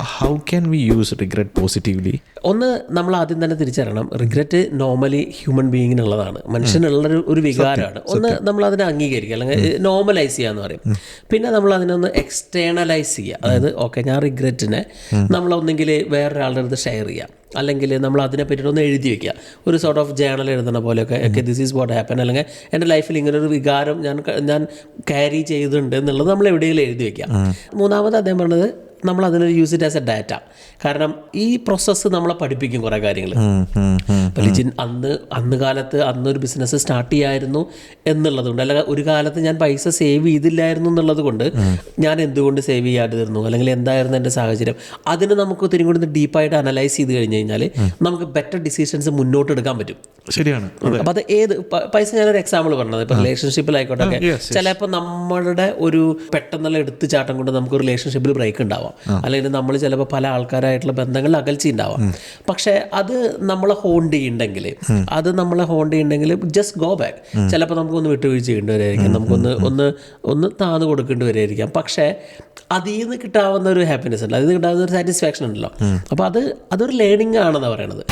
How can we use regret positively ഒന്ന് നമ്മൾ ആദ്യം തന്നെ തിരിച്ചറിയണം. റിഗ്രറ്റ് നോർമലി ഹ്യൂമൻ ബീയിങ്ങിനുള്ളതാണ് മനുഷ്യനുള്ളൊരു ഒരു വികാരമാണ്. ഒന്ന് നമ്മൾ അതിനെ അംഗീകരിക്കുക അല്ലെങ്കിൽ നോർമലൈസ് ചെയ്യുക എന്ന് പറയും. പിന്നെ നമ്മൾ അതിനൊന്ന് എക്സ്റ്റേണലൈസ് ചെയ്യുക. അതായത് ഓക്കെ ഞാൻ റിഗ്രറ്റിനെ നമ്മളൊന്നെങ്കിൽ വേറൊരാളുടെ അടുത്ത് ഷെയർ ചെയ്യാം അല്ലെങ്കിൽ നമ്മൾ അതിനെ ഒന്ന് എഴുതി വെക്കുക. ഒരു സോർട്ട് ഓഫ് ജേണൽ എഴുതുന്ന പോലെയൊക്കെ ഒക്കെ ദിസ് ഈസ് വാട്ട് ഹാപ്പൻ അല്ലെങ്കിൽ എന്റെ ലൈഫിൽ ഇങ്ങനെ ഒരു വികാരം ഞാൻ ഞാൻ ക്യാരി ചെയ്തിട്ടുണ്ട് എന്നുള്ളത് നമ്മൾ എവിടെയെങ്കിലും എഴുതി വെക്കുക. മൂന്നാമത് അദ്ദേഹം പറഞ്ഞത് നമ്മൾ അതിനെ use it as a data കാരണം ഈ പ്രോസസ്സ് നമ്മളെ പഠിപ്പിക്കും കുറേ കാര്യങ്ങൾ ലിജിൻ അന്ന് അന്ന് കാലത്ത് അന്നൊരു ബിസിനസ് സ്റ്റാർട്ട് ചെയ്യായിരുന്നു എന്നുള്ളത് കൊണ്ട് അല്ലെങ്കിൽ ഒരു കാലത്ത് ഞാൻ പൈസ സേവ് ചെയ്തില്ലായിരുന്നു എന്നുള്ളത് കൊണ്ട് ഞാൻ എന്തുകൊണ്ട് സേവ് ചെയ്യാതിരുന്നു അല്ലെങ്കിൽ എന്തായിരുന്നു എന്റെ സാഹചര്യം? അതിന് നമുക്ക് ഒത്തിരി കൂടി ഡീപ്പായിട്ട് അനലൈസ് ചെയ്ത് കഴിഞ്ഞ് കഴിഞ്ഞാൽ നമുക്ക് ബെറ്റർ ഡിസിഷൻസ് മുന്നോട്ട് എടുക്കാൻ പറ്റും. ശരിയാണ് അപ്പോൾ അത് ഏത് പൈസ ഞാനൊരു എക്സാമ്പിൾ പറഞ്ഞത്. ഇപ്പം റിലേഷൻഷിപ്പിലായിക്കോട്ടെ ആയിക്കോട്ടെ ചിലപ്പോൾ നമ്മളുടെ ഒരു പെട്ടെന്നുള്ള എടുത്തു ചാട്ടം കൊണ്ട് നമുക്ക് റിലേഷൻഷിപ്പിൽ ബ്രേക്ക് ഉണ്ടാവാം. അല്ലെങ്കിൽ നമ്മൾ ചിലപ്പോൾ പല ആൾക്കാരായിട്ടുള്ള ബന്ധങ്ങളിൽ അകൽച്ച ഉണ്ടാവാം. പക്ഷെ അത് നമ്മളെ ഹോണ്ട് ചെയ്യുന്നുണ്ടെങ്കിൽ അത് നമ്മളെ ഹോണ്ട് ചെയ്യുന്നുണ്ടെങ്കിൽ ജസ്റ്റ് ഗോ ബാക്ക് ചിലപ്പോൾ നമുക്കൊന്ന് വിട്ടുവീഴ്ച ചെയ്യേണ്ടി വരായിരിക്കും നമുക്കൊന്ന് ഒന്ന് ഒന്ന് താന്ന് കൊടുക്കേണ്ടി വരായിരിക്കാം. പക്ഷേ അതിൽ നിന്ന് കിട്ടാവുന്ന ഒരു ഹാപ്പിനെസ് ഉണ്ട് അതിൽ നിന്ന് കിട്ടാവുന്ന ഒരു സാറ്റിസ്ഫാക്ഷൻ ഉണ്ടല്ലോ. അപ്പോൾ അത് അതൊരു ലേണിംഗ് ആണെന്നാണ് പറയണത്